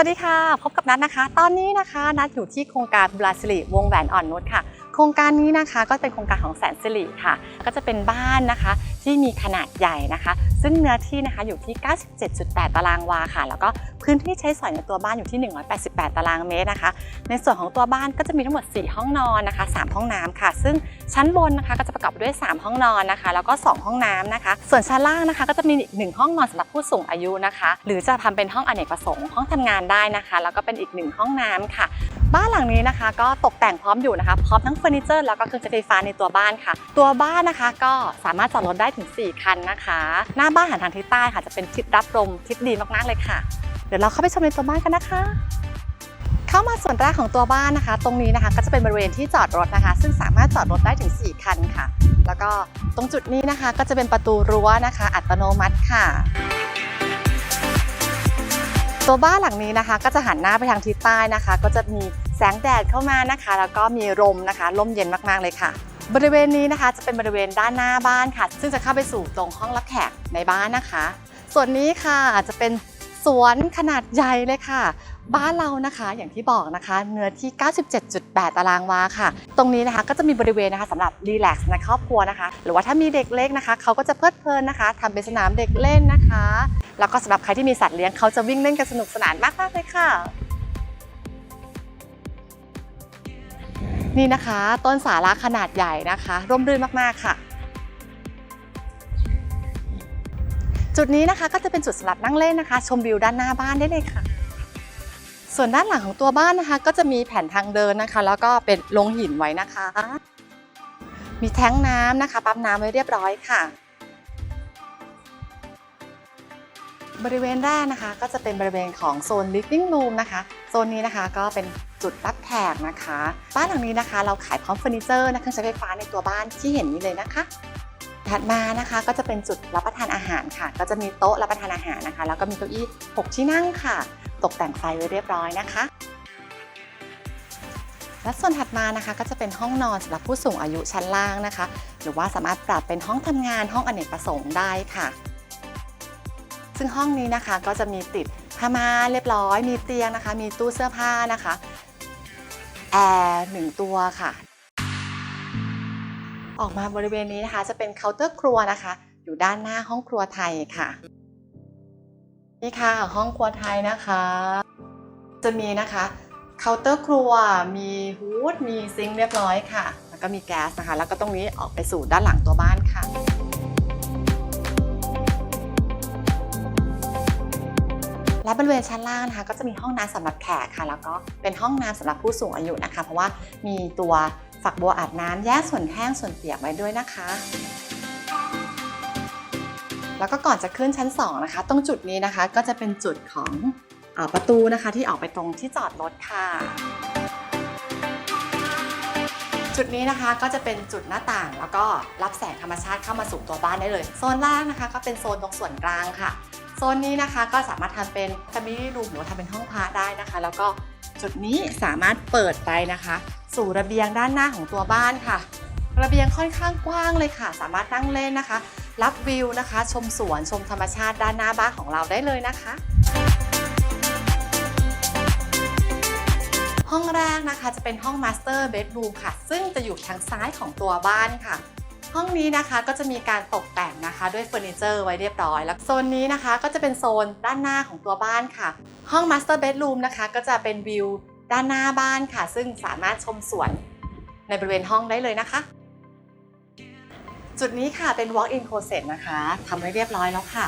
วัสดีค่ะ พบกับนัทนะคะ ตอนนี้นะคะนัทอยู่ที่โครงการบราสิลิวงแหวนอ่อนนุชค่ะ โครงการนี้นะคะก็เป็นโครงการของแสนสิริค่ะ ก็จะเป็นบ้านนะคะที่มีขนาดใหญ่นะคะ ซึ่งเนื้อที่นะคะอยู่ที่ 97.8 ตารางวาค่ะ แล้วก็พื้นที่ใช้สอยในตัวบ้านอยู่ที่ 188 ตารางเมตรนะคะ ในส่วนของตัวบ้านก็จะมีทั้งหมด 4 ห้องนอนนะคะ 3 ห้องน้ำค่ะ ซึ่งชั้นบนนะคะก็จะประกอบด้วย 3 ห้องนอนนะคะ แล้วก็ 2 ห้องน้ำนะคะ ส่วนชั้นล่างนะคะ ก็จะมีอีกหห้องนอนสำหรับผู้สูงอายุนะคะ หรือจะทำเป็นห้องอเนกประสงค์ห้องทำงานได้นะคะ แล้วก็เป็นอีกหนึ่งห้องน้ำค่ะ บ้านหลังนี้นะคะก็ตกแต่งพร้อมอยู่นะคะพร้อมทั้งเฟอร์นิเจอร์แล้วก็เครื่องใช้ไฟฟ้าในตัวบ้านค่ะ ตัวบ้านนะคะก็สามารถจอดรถได้ถึง 4 คันนะคะ หน้าบ้านหันทางทิศใต้ค่ะ จะเป็นทิศรับลมทิศดีมากๆเลยค่ะ เดี๋ยวเราเข้าไปชมในตัวบ้านกันนะคะเข้ามาส่วนแรกของตัวบ้านนะคะ ตรงนี้นะคะก็จะเป็นบริเวณที่จอดรถนะคะ ซึ่งสามารถจอดรถได้ถึง 4 คันค่ะ แล้วก็ตรงจุดนี้นะคะก็จะเป็นประตูรั้วนะคะ อัตโนมัติค่ะ ตัวบ้านหลังนี้นะคะ ก็จะหันหน้าไปทางทิศใต้นะคะ ก็จะมี แสงแดดเข้ามานะคะ แล้วก็มีลมนะคะลมเย็นมากๆเลยค่ะ บริเวณนี้นะคะจะเป็นบริเวณด้านหน้าบ้านค่ะ ซึ่งจะเข้าไปสู่ตรงห้องรับแขกในบ้านนะคะ ส่วนนี้ค่ะจะเป็นสวนขนาดใหญ่เลยค่ะ บ้านเรานะคะอย่างที่บอกนะคะ เนื้อที่ 97.8 ตารางวาค่ะ ตรงนี้นะคะก็จะมีบริเวณนะคะสำหรับรีแลกซ์ในครอบครัวนะคะ หรือว่าถ้ามีเด็กเล็กนะคะเขาก็จะเพลิดเพลินนะคะทำเป็นสนามเด็กเล่นนะคะ แล้วก็สำหรับใครที่มีสัตว์เลี้ยงเขาจะวิ่งเล่นกันสนุกสนานมากๆเลยค่ะ นี่นะคะ ต้นสาระขนาดใหญ่นะคะ ร่มรื่นมากๆค่ะ จุดนี้นะคะก็จะเป็นจุดสำหรับนั่งเล่นนะคะ ชมวิวด้านหน้าบ้านได้เลยค่ะ ส่วนด้านหลังของตัวบ้านนะคะ ก็จะมีแผ่นทางเดินนะคะ แล้วก็เป็นลงหินไว้นะคะ มีแท้งน้ำนะคะ ปั๊มน้ำไว้เรียบร้อยค่ะบริเวณแรกนะคะก็จะเป็นบริเวณของโซน living room นะคะ โซนนี้นะคะก็เป็น จุดรับแขกนะคะ บ้านหลังนี้นะคะ เราขายพร้อมเฟอร์นิเจอร์นะเครื่องใช้ไฟฟ้าในตัวบ้านที่เห็นนี้เลยนะคะถัดมานะคะก็จะเป็นจุดรับประทานอาหารค่ะ ก็จะมีโต๊ะรับประทานอาหารนะคะ แล้วก็มีเก้าอี้ 6 ที่นั่งค่ะ ตกแต่งไฟไว้เรียบร้อยนะคะ และส่วนถัดมานะคะก็จะเป็นห้องนอนสำหรับผู้สูงอายุชั้นล่างนะคะ หรือว่าสามารถปรับเป็นห้องทำงานห้องอเนกประสงค์ได้ค่ะ ซึ่งห้องนี้นะคะก็จะมีติดผ้าม่านเรียบร้อย มีเตียงนะคะ มีตู้เสื้อผ้านะคะ แอร์หนึ่งตัวค่ะ ออกมาบริเวณนี้นะคะ จะเป็นเคาน์เตอร์ครัวนะคะ อยู่ด้านหน้าห้องครัวไทยค่ะนี่ค่ะห้องครัวไทยนะคะ จะมีนะคะเคาน์เตอร์ครัว มีฮูดมีซิงค์เรียบร้อยค่ะ แล้วก็มีแก๊สนะคะ แล้วก็ตรงนี้ออกไปสู่ด้านหลังตัวบ้านค่ะ และบริเวณชั้นล่างนะคะก็จะมีห้องน้ำสำหรับแขกค่ะ แล้วก็เป็นห้องน้ำสำหรับผู้สูงอายุนะคะ เพราะว่ามีตัวฝักบัวอาบน้ำแยกส่วนแห้งส่วนเปียกไว้ด้วยนะคะแล้วก็ก่อนจะขึ้นชั้น 2 นะคะ ตรงจุดนี้นะคะก็จะเป็นจุดของอประตูนะคะที่ออกไปตรงที่จอดรถค่ะ จุดนี้นะคะก็จะเป็นจุดหน้าต่างแล้วก็รับแสงธรรมชาติเข้ามาสู่ตัวบ้านได้เลย โซนล่างนะคะ ก็เป็นโซนตรงส่วนกลางค่ะ โซนนี้นะคะก็สามารถทำเป็น family room หรือว่าทำเป็นห้องพระได้นะคะ แล้วก็จุดนี้สามารถเปิดไปนะคะ สู่ระเบียงด้านหน้าของตัวบ้านค่ะ ระเบียงค่อนข้างกว้างเลยค่ะ สามารถนั่งเล่นนะคะ รับวิวนะคะ ชมสวนชมธรรมชาติด้านหน้าบ้านของเราได้เลยนะคะ ห้องแรกนะคะจะเป็นห้อง Master Bedroom ค่ะ ซึ่งจะอยู่ทางซ้ายของตัวบ้านค่ะ ห้องนี้นะคะก็จะมีการตกแต่งนะคะ ด้วยเฟอร์นิเจอร์ไว้เรียบร้อย แล้วโซนนี้นะคะก็จะเป็นโซนด้านหน้าของตัวบ้านค่ะ ห้อง Master Bedroom นะคะก็จะเป็นวิวด้านหน้าบ้านค่ะ ซึ่งสามารถชมสวนในบริเวณห้องได้เลยนะคะ จุดนี้ค่ะเป็น walk-in closet นะคะทำไว้เรียบร้อยแล้วค่ะ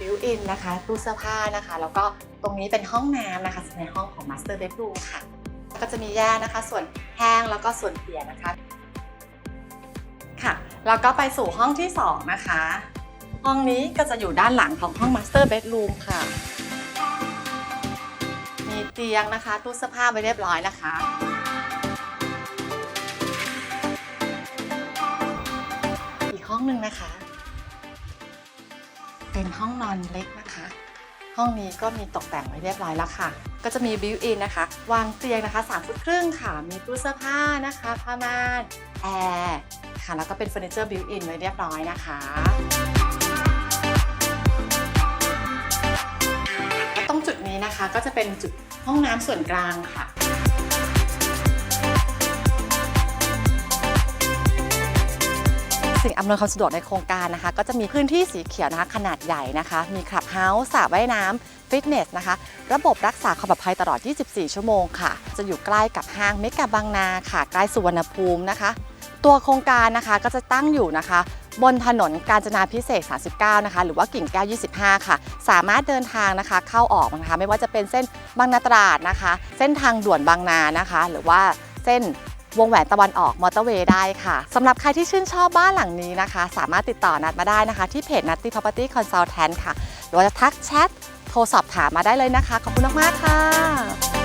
built-in นะคะตู้เสื้อผ้านะคะ แล้วก็ตรงนี้เป็นห้องน้ำนะคะในห้องของ Master Bedroom ค่ะ ก็จะมีแยกนะคะ ส่วนแห้งแล้วก็ส่วนเปียกนะคะ แล้วก็ไปสู่ห้องที่ 2 นะคะ ห้องนี้ก็จะอยู่ด้านหลังของห้อง Master Bedroom ค่ะ มีเตียงนะคะตู้เสื้อผ้าไว้เรียบร้อยนะคะ อีกห้องหนึ่งนะคะ เป็นห้องนอนเล็กนะคะ ห้องนี้ก็มีตกแต่งไว้เรียบร้อยแล้วค่ะ ก็จะมีบิวอินนะคะ วางเตียงนะคะ3ฟุตครึ่งค่ะ มีตู้เสื้อผ้านะคะผ้าม่าน ร์ค่ะแล้วก็เป็นเฟอร์นิเจอร์บิวอินไว้เรียบร้อยนะคะตรงจุดนี้นะคะก็จะเป็นจุดห้องน้ำส่วนกลางค่ะ สิ่งอำนวยความสะดวกในโครงการนะคะ ก็จะมีพื้นที่สีเขียวนะคะขนาดใหญ่นะคะ มีคลับเฮาส์สระว่ายน้ำฟิตเนสนะคะ ระบบรักษาความปลอดภัยตลอด 24 ชั่วโมงค่ะ จะอยู่ใกล้กับห้างเมกะบางนาค่ะ ใกล้สุวรรณภูมินะคะ ตัวโครงการนะคะก็จะตั้งอยู่นะคะบนถนนกาญจนาพิเศษ 39 นะคะ หรือว่ากิ่งแก้ว 25 ค่ะ สามารถเดินทางนะคะ เข้าออกนะคะ ไม่ว่าจะเป็นเส้นบางนาตราดนะคะ เส้นทางด่วนบางนานะคะ หรือว่าเส้น วงแหวนตะวันออกมอเตอร์เวย์ได้ค่ะสำหรับใครที่ชื่นชอบบ้านหลังนี้นะคะ สามารถติดต่อนัดมาได้นะคะ ที่เพจ Nutty Property Consultant ค่ะ หรือว่าจะทักแชทโทรสอบถามมาได้เลยนะคะ ขอบคุณมากๆค่ะ